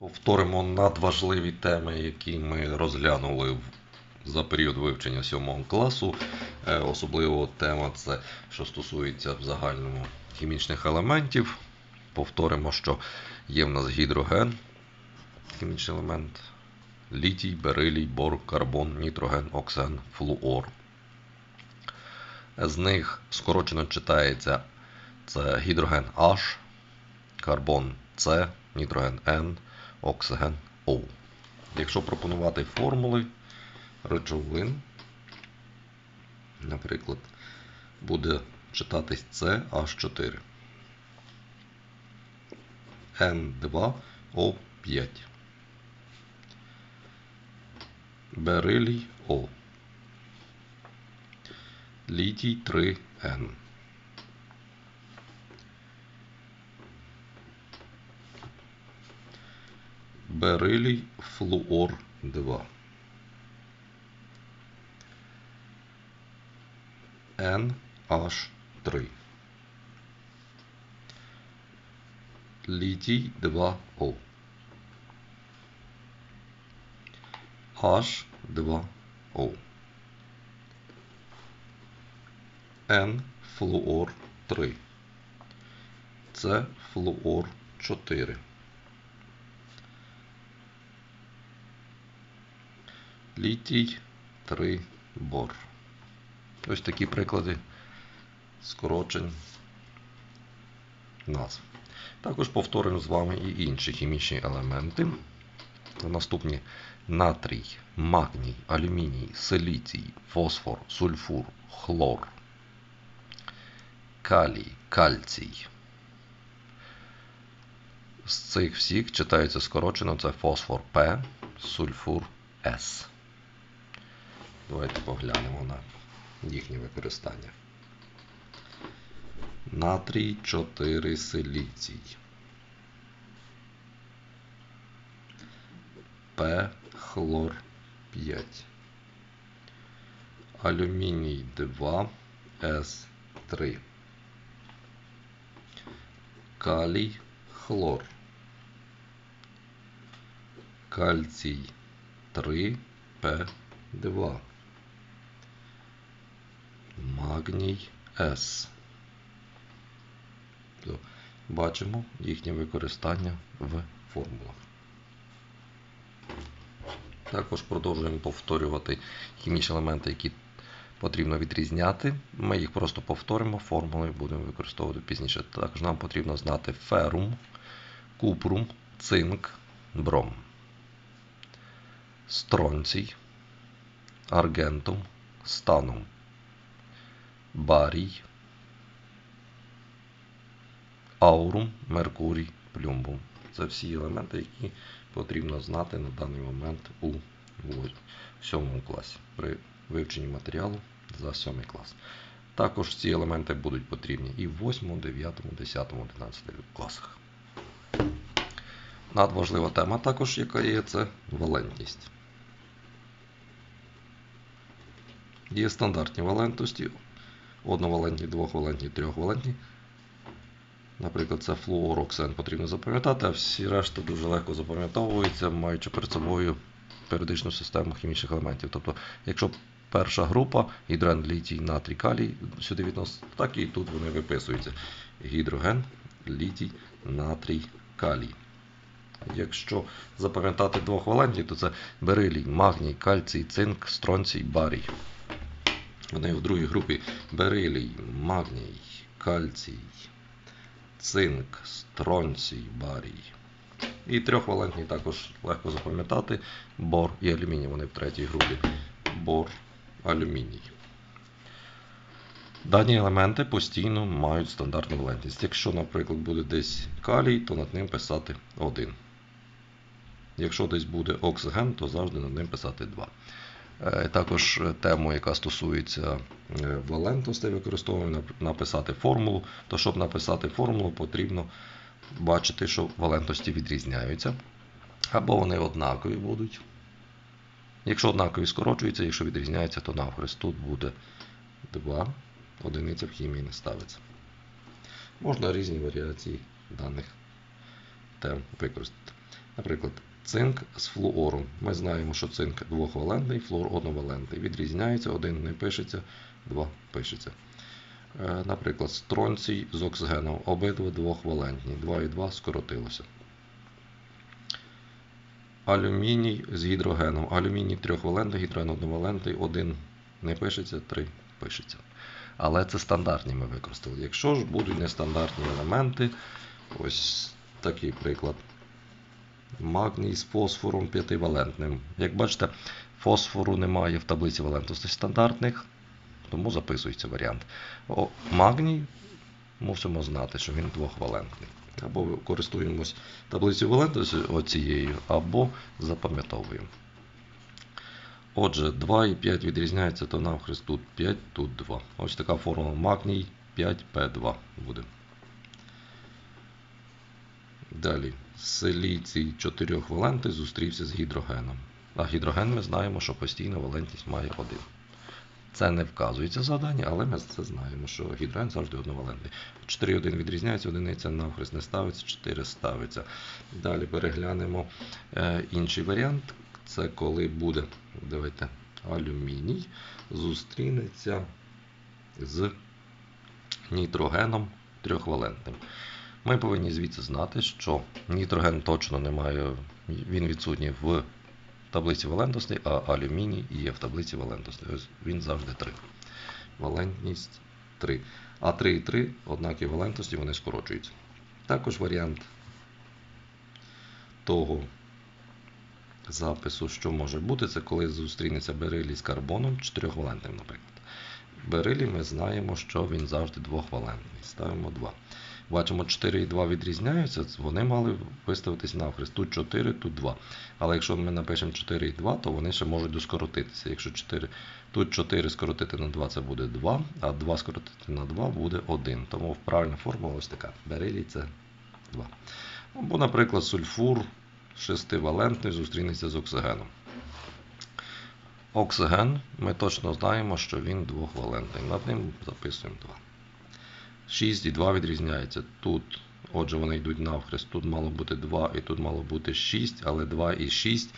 Повторимо надважливі теми, які ми розглянули за період вивчення 7 класу. Е, Особливо тема це, що стосується в загальному хімічних елементів. Повторимо, що є в нас гідроген, хімічний елемент, літій, берилій, бор, карбон, нітроген, оксиген, флуор. З них скорочено читається це гідроген H, карбон С, нітроген N, оксиген O. Якщо пропонувати формули речовин, наприклад, буде читатись CH4, N2O5, берилій О, літій 3N. Берилій флуор 2. NH3. Літій 2O. H2O. N флуор 3. С флуор 4. Літій 3 бор. Ось такі приклади скорочень назв. Також повторимо з вами і інші хімічні елементи. Наступні натрій, магній, алюміній, силіцій, фосфор, сульфур, хлор, калій, кальцій. З цих всіх читається скорочено це фосфор П, сульфур С. Давайте поглянемо на їхнє використання. Натрій 4 силіцій. П хлор 5. Алюміній 2 С3. Калій хлор. Кальцій 3 П2. Магній С. Бачимо їхнє використання в формулах. Також продовжуємо повторювати хімічні елементи, які потрібно відрізняти. Ми їх просто повторимо, формули будемо використовувати пізніше. Також нам потрібно знати ферум, купрум, цинк, бром, стронцій, аргентум, станум, барій, аурум, меркурій, плюмбум. Це всі елементи, які потрібно знати на даний момент у 7 класі при вивченні матеріалу за 7 клас. Також ці елементи будуть потрібні і в 8, 9, 10, 11 класах. Надважлива тема також, яка є, це валентність. Є стандартні валентності, одновалентні, двохвалентні, трьохвалентні. Наприклад, це флуороксен потрібно запам'ятати, а всі решта дуже легко запам'ятовуються, маючи перед собою періодичну систему хімічних елементів. Тобто, якщо перша група гідроген, літій, натрій, калій сюди відноситься, так і тут вони виписуються. Гідроген, літій, натрій, калій. Якщо запам'ятати двохвалентні, то це берилій, магній, кальцій, цинк, стронцій, барій. Вони в другій групі берилій, магній, кальцій, цинк, стронцій, барій. І трьохвалентні також легко запам'ятати. Бор і алюміній. Вони в третій групі. Бор, алюміній. Дані елементи постійно мають стандартну валентність. Якщо, наприклад, буде десь калій, то над ним писати 1. Якщо десь буде оксиген, то завжди над ним писати 2. Е, Також тему, яка стосується е, валентностей, використовуємо написати формулу. То щоб написати формулу, потрібно бачити, що валентності відрізняються. Або вони однакові будуть. Якщо однакові скорочуються, якщо відрізняються, то навхрест тут буде 2. Одиниця в хімії не ставиться. Можна різні варіації даних тем використати. Наприклад, цинк з флуором. Ми знаємо, що цинк двохвалентний, флуор одновалентний. Відрізняється, один не пишеться, два пишеться. Е, Наприклад, стронцій з оксигеном. Обидва двохвалентні. 2 і 2 скоротилося. Алюміній з гідрогеном. Алюміній трьохвалентний, гідроген одновалентний, один не пишеться, три пишеться. Але це стандартні ми використали. Якщо ж будуть нестандартні елементи, ось такий приклад. Магній з фосфором п'ятивалентним. Як бачите, фосфору немає в таблиці валентностей стандартних, тому записується варіант. О, магній мусимо знати, що він двохвалентний. Або користуємось таблицею валентності оцією, або запам'ятовуємо. Отже, 2 і 5 відрізняється, то навхрест тут 5, тут 2. Ось така формула магній 5П2 буде. Далі. Силіцій 4 валентний зустрівся з гідрогеном. А гідроген ми знаємо, що постійна валентність має 1. Це не вказується в заданні, але ми це знаємо, що гідроген завжди одновалентний. 4-1 відрізняється, одиниця навхрест не ставиться, 4 ставиться. Далі переглянемо е, інший варіант. Це коли буде, давайте, алюміній зустрінеться з нітрогеном трьохвалентним. Ми повинні звідси знати, що нітроген точно немає, він відсутній в таблиці валентностей, а алюміній є в таблиці валентностей. Ось він завжди 3. Валентність 3. А 3 і 3 однакі валентності, вони скорочуються. Також варіант того запису, що може бути, це коли зустрінеться берилій з карбоном чотирьохвалентним, наприклад. Берилій ми знаємо, що він завжди двохвалентний. Ставимо 2. Бачимо, 4 і 2 відрізняються, вони мали виставитись навхрест. Тут 4, тут 2. Але якщо ми напишемо 4 і 2, то вони ще можуть доскоротитися. Якщо 4, тут 4 скоротити на 2 це буде 2, а 2 скоротити на 2 буде 1. Тому правильна формула ось така. Берилій це 2. Або, наприклад, сульфур шестивалентний зустрінеться з оксигеном. Оксиген ми точно знаємо, що він двохвалентний. Над ним записуємо 2. 6 і 2 відрізняється. Тут, отже, вони йдуть навхрест. Тут мало бути 2 і тут мало бути 6, але 2 і 6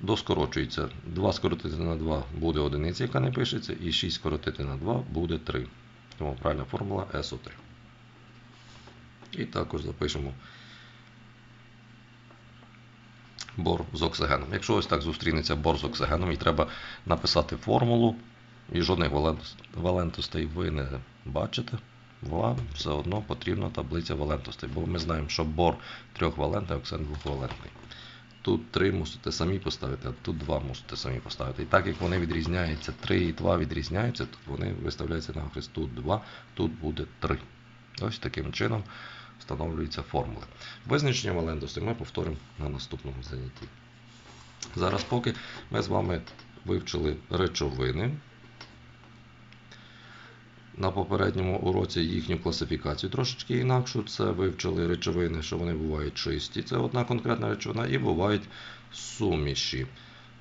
доскорочується. 2 скоротити на 2 буде одиниця, яка не пишеться, і 6 скоротити на 2 буде 3. Тому правильна формула СО3. І також запишемо бор з оксигеном. Якщо ось так зустрінеться бор з оксигеном, і треба написати формулу, і жодних валентностей ви не бачите, вам все одно потрібна таблиця валентностей, бо ми знаємо, що бор трьохвалентний, оксиген двохвалентний. Тут 3 мусите самі поставити, а тут 2 мусите самі поставити. І так як вони відрізняються, 3 і 2 відрізняються, то вони виставляються на хрест. Тут 2, тут буде 3. Ось таким чином встановлюються формули. Визначення валентності ми повторимо на наступному занятті. Зараз, поки ми з вами вивчили речовини. На попередньому уроці їхню класифікацію трошечки інакшу. Це вивчили речовини, що вони бувають чисті. Це одна конкретна речовина, і бувають суміші.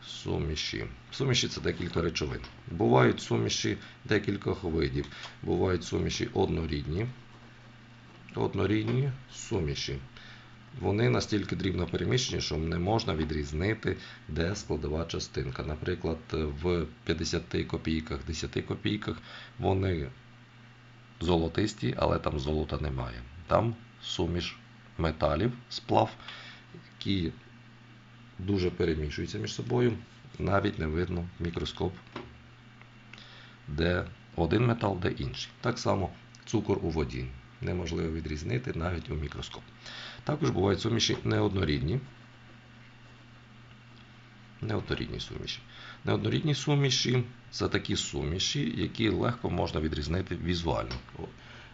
Суміші. Суміші це декілька речовин. Бувають суміші декількох видів. Бувають суміші однорідні. Однорідні суміші. Вони настільки дрібно переміщені, що не можна відрізнити, де складова частинка. Наприклад, в 50 копійках, 10 копійках вони золотисті, але там золота немає. Там суміш металів, сплав, які дуже перемішуються між собою. Навіть не видно мікроскоп, де один метал, де інший. Так само цукор у воді. Неможливо відрізнити навіть у мікроскоп. Також бувають суміші неоднорідні. Неоднорідні суміші. Неоднорідні суміші це такі суміші, які легко можна відрізнити візуально.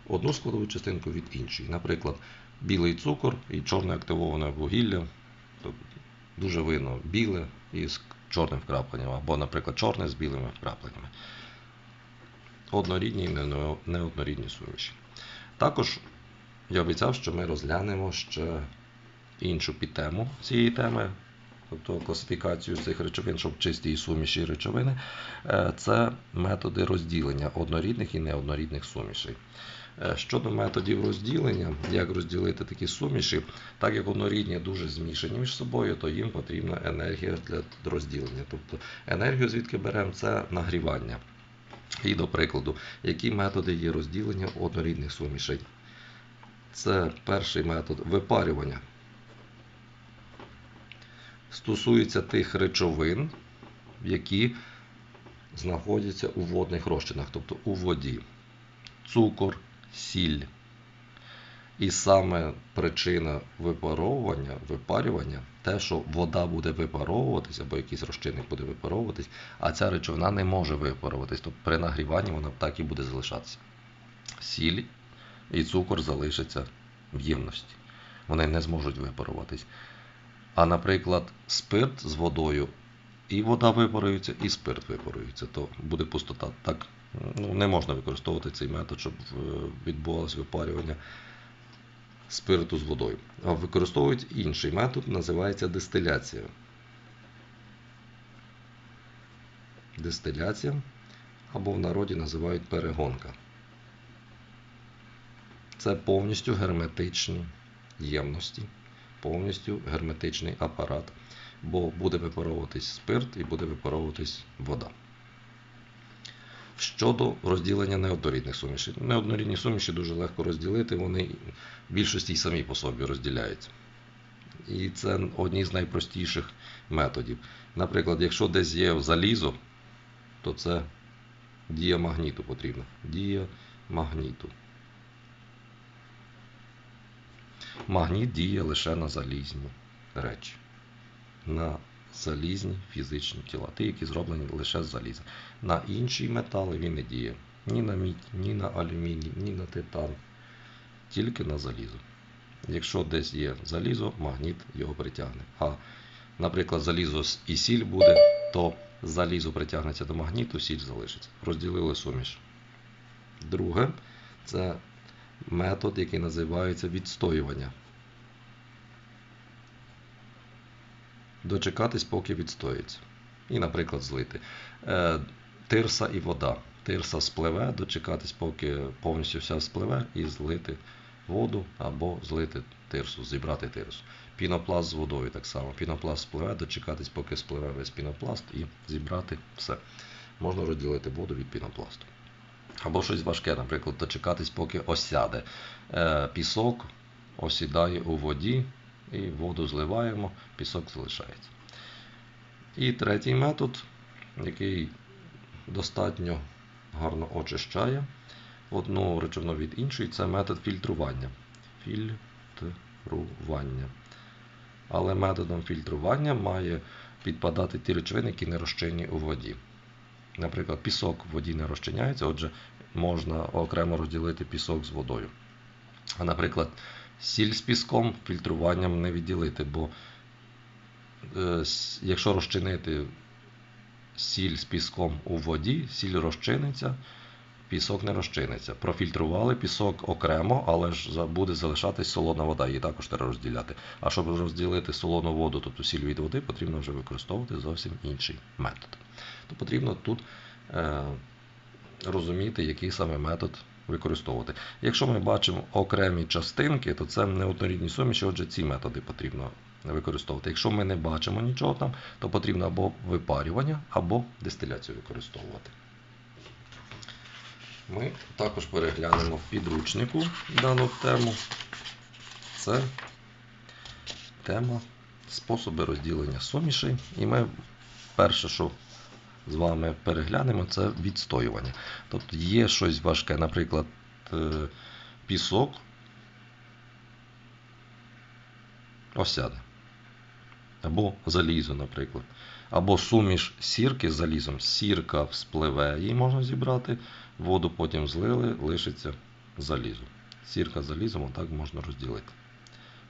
Одну складову частинку від іншої. Наприклад, білий цукор і чорне активоване вугілля. Дуже видно біле із чорним вкрапленням, або, наприклад, чорне з білими вкрапленнями. Однорідні і неоднорідні суміші. Також я обіцяв, що ми розглянемо ще іншу підтему цієї теми, тобто класифікацію цих речовин, щоб чисті і суміші речовини. Це методи розділення однорідних і неоднорідних сумішей. Е, Щодо методів розділення, як розділити такі суміші, так як однорідні дуже змішані між собою, то їм потрібна енергія для розділення. Тобто енергію звідки беремо це нагрівання. І до прикладу, які методи є розділення однорідних сумішей? Це перший метод випарювання. Стосується тих речовин, які знаходяться у водних розчинах, тобто у воді. Цукор, сіль. І саме причина випаровування, випарювання, те, що вода буде випаровуватися, або якийсь розчинник буде випаровуватись, а ця речовина не може випаруватись. Тобто при нагріванні вона так і буде залишатися. Сіль і цукор залишаться в ємності. Вони не зможуть випаруватись. А, наприклад, спирт з водою, і вода випарується, і спирт випарується, то буде пустота. Так ну, не можна використовувати цей метод, щоб е, відбувалося випарювання спирту з водою. А використовують інший метод, називається дистиляція. Дистиляція або в народі називають перегонка. Це повністю герметичні ємності, повністю герметичний апарат, бо буде випаровуватись спирт і буде випаровуватись вода. Щодо розділення неоднорідних сумішей. Неоднорідні суміші дуже легко розділити, вони в більшості й самі по собі розділяються. І це одні з найпростіших методів. Наприклад, якщо десь є залізо, то це дія магніту потрібна. Дія магніту. Магніт діє лише на залізні речі. На залізні фізичні тіла, ті, які зроблені лише з заліза. На інші метали він не діє. Ні на мідь, ні на алюміній, ні на титан. Тільки на залізо. Якщо десь є залізо, магніт його притягне. А, наприклад, залізо і сіль буде, то залізо притягнеться до магніту, сіль залишиться. Розділили суміш. Друге, це метод, який називається відстоювання. Дочекатись, поки відстоїться. І, наприклад, злити. Е, тирса і вода. Тирса спливе, дочекатись, поки повністю вся спливе, і злити воду або злити тирсу, зібрати тирсу. Пінопласт з водою так само. Пінопласт спливе, дочекатись, поки спливе весь пінопласт і зібрати все. Можна розділити воду від пінопласту. Або щось важке, наприклад, дочекатись, поки осяде. Е, пісок осідає у воді, і воду зливаємо, пісок залишається. І третій метод, який достатньо гарно очищає одну речовину від іншої, це метод фільтрування. Фільтрування. Але методом фільтрування має підпадати ті речовини, які не розчинні у воді. Наприклад, пісок в воді не розчиняється, отже, можна окремо розділити пісок з водою. А, наприклад, сіль з піском фільтруванням не відділити, бо е, якщо розчинити сіль з піском у воді, сіль розчиниться, пісок не розчиниться. Профільтрували пісок окремо, але ж буде залишатись солона вода, її також треба розділяти. А щоб розділити солону воду, тобто сіль від води, потрібно вже використовувати зовсім інший метод. То потрібно тут е, розуміти, який саме метод використовувати. Якщо ми бачимо окремі частинки, то це неоднорідні суміші, отже, ці методи потрібно використовувати. Якщо ми не бачимо нічого там, то потрібно або випарювання, або дистиляцію використовувати. Ми також переглянемо в підручнику дану тему. Це тема способи розділення сумішей. І ми перше, що з вами переглянемо, це відстоювання. Тобто є щось важке, наприклад, е, пісок осяде. Або залізо, наприклад. Або суміш сірки з залізом. Сірка вспливе, її можна зібрати, воду потім злили, лишиться залізо. Сірка з залізом отак можна розділити.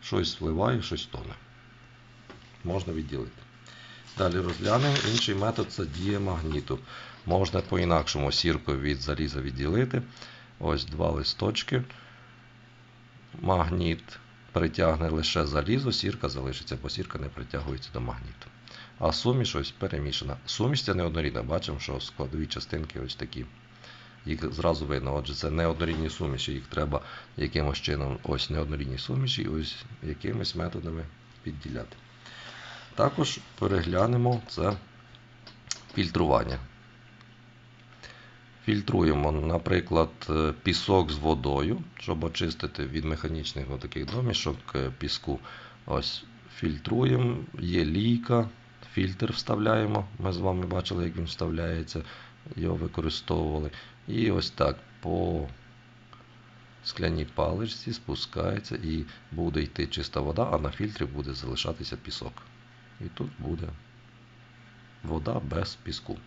Щось впливає, щось тоне. Можна відділити. Далі розглянемо. Інший метод це дія магніту. Можна по-інакшому сірку від заліза відділити. Ось два листочки. Магніт притягне лише залізо, сірка залишиться, бо сірка не притягується до магніту. А суміш ось перемішана. Суміш це неоднорідна. Бачимо, що складові частинки ось такі їх зразу видно. Отже, це неоднорідні суміші, їх треба якимось чином ось неоднорідні суміші, ось якимись методами підділяти. Також переглянемо це фільтрування. Фільтруємо, наприклад, е, пісок з водою, щоб очистити від механічних таких домішок е, піску. Ось фільтруємо, є лійка, фільтр вставляємо. Ми з вами бачили, як він вставляється, його використовували. І ось так по скляній паличці спускається і буде йти чиста вода, а на фільтрі буде залишатися пісок. І тут буде вода без піску.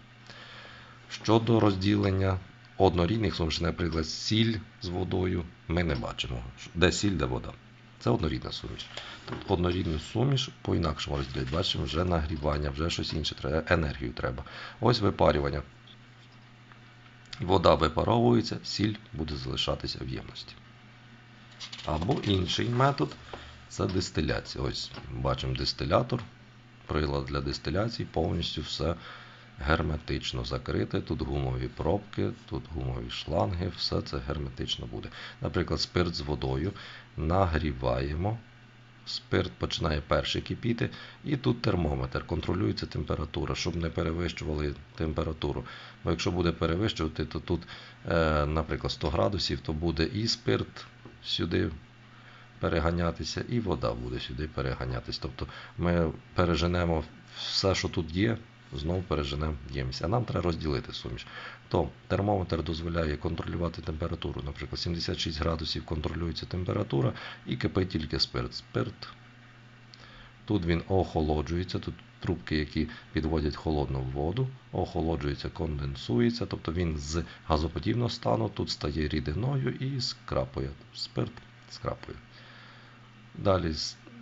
Щодо розділення однорідних суміш, наприклад, сіль з водою, ми не бачимо. Де сіль, де вода. Це однорідна суміш. Тут однорідну суміш по-інакшому розділять. Бачимо, вже нагрівання, вже щось інше треба, енергію треба. Ось випарювання. Вода випаровується, сіль буде залишатися в ємності. Або інший метод це дистиляція. Ось бачимо дистилятор, прилад для дистиляції, повністю все герметично закрите. Тут гумові пробки, тут гумові шланги, все це герметично буде. Наприклад, спирт з водою нагріваємо. Спирт починає перший кипіти, і тут термометр, контролюється температура, щоб не перевищували температуру. Бо якщо буде перевищувати, то тут, е, наприклад, 100 градусів, то буде і спирт сюди переганятися, і вода буде сюди переганятися. Тобто ми переженемо все, що тут є, знову переженемо ємність. А нам треба розділити суміш. То термометр дозволяє контролювати температуру. Наприклад, 76 градусів контролюється температура і кипить тільки спирт. Спирт. Тут він охолоджується, тут трубки, які підводять холодну воду, охолоджується, конденсується, тобто він з газоподібного стану тут стає рідиною і скрапує. Спирт скрапує. Далі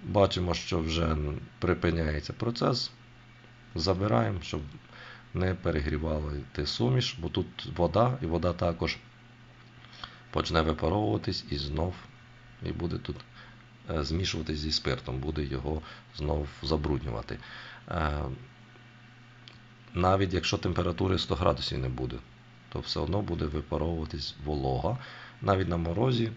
бачимо, що вже припиняється процес. Забираємо, щоб не перегрівали ти суміш, бо тут вода, і вода також почне випаровуватись і знов і буде тут е, змішуватись зі спиртом, буде його знов забруднювати. Е, Навіть якщо температури 100 градусів не буде, то все одно буде випаровуватись волога. Навіть на морозі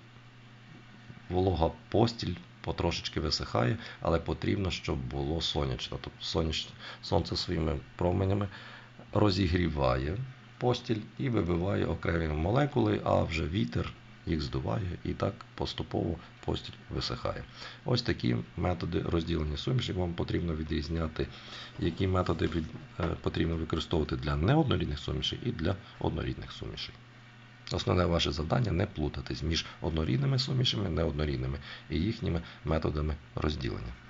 волога постіль потрошечки висихає, але потрібно, щоб було сонячно. Тобто соняч... сонце своїми променями розігріває постіль і вибиває окремі молекули, а вже вітер їх здуває і так поступово постіль висихає. Ось такі методи розділення суміші. Вам потрібно відрізняти, які методи е, потрібно використовувати для неоднорідних сумішей і для однорідних сумішей. Основне ваше завдання не плутатись між однорідними сумішами, неоднорідними і їхніми методами розділення.